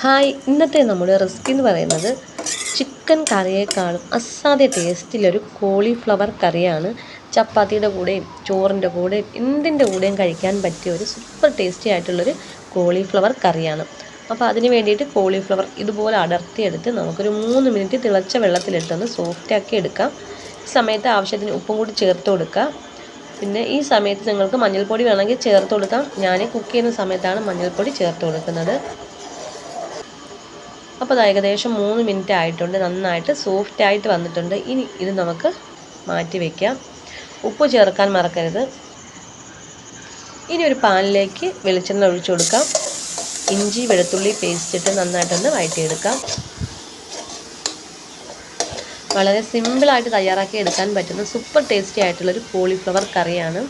Hi ഇന്നത്തെ നമ്മുടെ recipe എന്ന് പറയുന്നത് ചിക്കൻ കറിയേക്കാളും അസാധ്യ ടേസ്റ്റിലൊരു കോളിഫ്ലവർ കറിയാണ്. ചപ്പാത്തിയുടെ കൂടെയും ചോറിന്റെ കൂടെയും എന്തിന്റെ കൂടെയും കഴിക്കാൻ പറ്റിയ ഒരു സൂപ്പർ ടേസ്റ്റി ആയിട്ടുള്ളൊരു കോളിഫ്ലവർ കറിയാണ്. അപ്പോൾ അതിന് വേണ്ടിയിട്ട് കോളിഫ്ലവർ ഇതുപോലെ അടർത്തിയെടുത്ത് നമുക്കൊരു മൂന്ന് മിനിറ്റ് തിളച്ച വെള്ളത്തിലിട്ടൊന്ന് സോഫ്റ്റാക്കി എടുക്കാം. ഈ സമയത്ത് ആവശ്യത്തിന് ഉപ്പും കൂടി ചേർത്ത് കൊടുക്കുക പിന്നെ ഈ സമയത്ത് നിങ്ങൾക്ക് മഞ്ഞൾപ്പൊടി വേണമെങ്കിൽ ചേർത്ത് കൊടുക്കാം. ഞാൻ കുക്ക് ചെയ്യുന്ന സമയത്താണ് മഞ്ഞൾപ്പൊടി ചേർത്ത് കൊടുക്കുന്നത്. അപ്പോൾ അത് ഏകദേശം മൂന്ന് മിനിറ്റ് ആയിട്ടുണ്ട് നന്നായിട്ട് സോഫ്റ്റ് ആയിട്ട് വന്നിട്ടുണ്ട്. ഇനി ഇത് നമുക്ക് മാറ്റി വയ്ക്കാം ഉപ്പ് ചേർക്കാൻ മറക്കരുത്. ഇനി ഒരു പാനിലേക്ക് വെളിച്ചെണ്ണ ഒഴിച്ചു കൊടുക്കാം. ഇഞ്ചി വെളുത്തുള്ളി പേസ്റ്റ് ഇട്ട് നന്നായിട്ടൊന്ന് വഴറ്റിയെടുക്കാം. വളരെ സിമ്പിളായിട്ട് തയ്യാറാക്കി എടുക്കാൻ പറ്റുന്ന സൂപ്പർ ടേസ്റ്റി ആയിട്ടുള്ളൊരു കോളിഫ്ലവർ കറിയാണ്.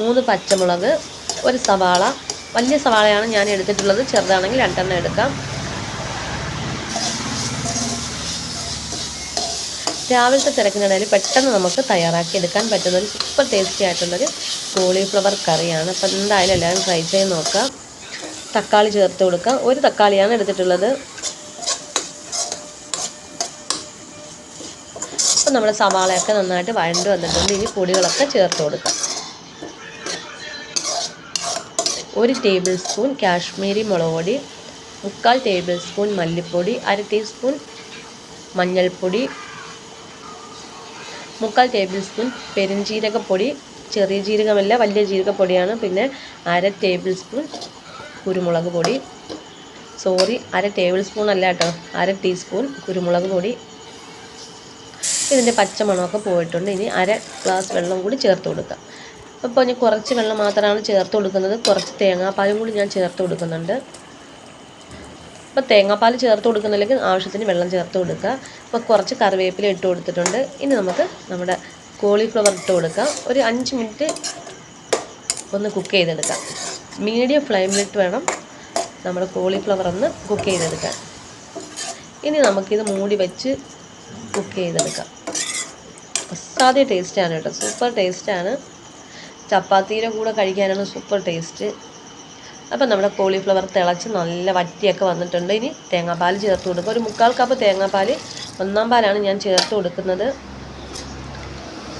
മൂന്ന് പച്ചമുളക് ഒരു സവാള. വലിയ സവാളയാണ് ഞാൻ എടുത്തിട്ടുള്ളത്. ചെറുതാണെങ്കിൽ രണ്ടെണ്ണം എടുക്കാം. രാവിലത്തെ തിരക്കിനിടയിൽ പെട്ടെന്ന് നമുക്ക് തയ്യാറാക്കി എടുക്കാൻ പറ്റുന്ന ഒരു സൂപ്പർ ടേസ്റ്റി ആയിട്ടുള്ളൊരു കോളിഫ്ലവർ കറിയാണ്. അപ്പോൾ എന്തായാലും എല്ലാവരും ട്രൈ ചെയ്ത് നോക്കാം. തക്കാളി ചേർത്ത് കൊടുക്കാം. ഒരു തക്കാളിയാണ് എടുത്തിട്ടുള്ളത്. അപ്പം നമ്മുടെ സവാളയൊക്കെ നന്നായിട്ട് വഴണ്ട് വന്നിട്ടുണ്ട്. ഇനി പൊടികളൊക്കെ ചേർത്ത് കൊടുക്കാം. ഒരു ടേബിൾ സ്പൂൺ കാശ്മീരി മുളക് പൊടി മുക്കാൽ ടേബിൾ സ്പൂൺ മല്ലിപ്പൊടി അര ടീസ്പൂൺ മഞ്ഞൾപ്പൊടി മുക്കാൽ ടേബിൾ സ്പൂൺ പെരുംജീരകപ്പൊടി ചെറിയ ജീരകമല്ല വലിയ ജീരകപ്പൊടിയാണ്. പിന്നെ അര ടേബിൾ സ്പൂൺ കുരുമുളക് പൊടി. സോറി അര ടേബിൾ സ്പൂൺ അല്ല കേട്ടോ. അര ടീസ്പൂൺ കുരുമുളക് പൊടി. ഇതിന്റെ പച്ചമണമൊക്കെ പോയിട്ടുണ്ട്. ഇനി അര ഗ്ലാസ് വെള്ളം കൂടി ചേർത്ത് കൊടുക്കാം. അപ്പോൾ ഇനി കുറച്ച് വെള്ളം മാത്രമാണ് ചേർത്ത് കൊടുക്കുന്നത്. കുറച്ച് തേങ്ങാപ്പാലും കൂടി ഞാൻ ചേർത്ത് കൊടുക്കുന്നുണ്ട്. അപ്പോൾ തേങ്ങാപ്പാൽ ചേർത്ത് കൊടുക്കുന്നില്ലെങ്കിൽ ആവശ്യത്തിന് വെള്ളം ചേർത്ത് കൊടുക്കുക. അപ്പോൾ കുറച്ച് കറിവേപ്പില ഇട്ട് കൊടുത്തിട്ടുണ്ട്. ഇനി നമുക്ക് നമ്മുടെ കോളിഫ്ലവർ ഇട്ട് കൊടുക്കാം. ഒരു അഞ്ച് മിനിറ്റ് ഒന്ന് കുക്ക് ചെയ്തെടുക്കാം. മീഡിയം ഫ്ലെയിമിലിട്ട് വേണം നമ്മുടെ കോളിഫ്ലവർ ഒന്ന് കുക്ക് ചെയ്തെടുക്കാൻ. ഇനി നമുക്കിത് മൂടി വെച്ച് കുക്ക് ചെയ്തെടുക്കാം. അസാധ്യ ടേസ്റ്റാണ് കേട്ടോ. സൂപ്പർ ടേസ്റ്റാണ് ചപ്പാത്തിയുടെ കൂടെ കഴിക്കാനാണ് സൂപ്പർ ടേസ്റ്റ് അപ്പം നമ്മുടെ കോളിഫ്ലവർ തിളച്ച് നല്ല വറ്റിയൊക്കെ വന്നിട്ടുണ്ട്. ഇനി തേങ്ങാപ്പാൽ ചേർത്ത് കൊടുക്കുക ഒരു മുക്കാൽ കപ്പ് തേങ്ങാപ്പാൽ ഒന്നാം പാലാണ് ഞാൻ ചേർത്ത് കൊടുക്കുന്നത്.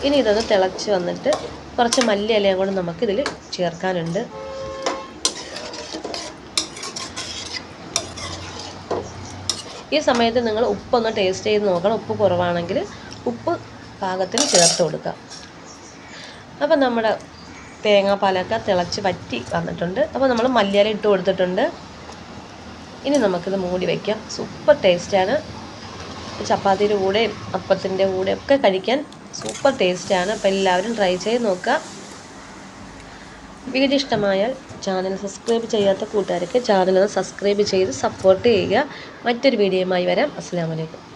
ഇനി ഇതൊന്ന് തിളച്ച് വന്നിട്ട് കുറച്ച് മല്ലി ഇലയും കൂടെ നമുക്കിതിൽ ചേർക്കാനുണ്ട്. ഈ സമയത്ത് നിങ്ങൾ ഉപ്പൊന്ന് ടേസ്റ്റ് ചെയ്ത് നോക്കണം. ഉപ്പ് കുറവാണെങ്കിൽ ഉപ്പ് പാകത്തിന് ചേർത്ത് കൊടുക്കുക അപ്പം നമ്മുടെ തേങ്ങാപ്പാലൊക്കെ തിളച്ച് വറ്റി വന്നിട്ടുണ്ട്. അപ്പോൾ നമ്മൾ മല്ലിയില ഇട്ട് കൊടുത്തിട്ടുണ്ട്. ഇനി നമുക്കിത് മൂടി വയ്ക്കാം. സൂപ്പർ ടേസ്റ്റാണ് ചപ്പാത്തിയുടെ കൂടെയും അപ്പത്തിന്റെ കൂടെയും ഒക്കെ കഴിക്കാൻ സൂപ്പർ ടേസ്റ്റാണ് അപ്പോൾ എല്ലാവരും ട്രൈ ചെയ്ത് നോക്കുക. വീഡിയോ ഇഷ്ടമായാൽ ചാനൽ സബ്സ്ക്രൈബ് ചെയ്യാത്ത കൂട്ടുകാരൊക്കെ ചാനൽ സബ്സ്ക്രൈബ് ചെയ്ത് സപ്പോർട്ട് ചെയ്യുക. മറ്റൊരു വീഡിയോയുമായി വരാം. അസ്സാം വലൈക്കും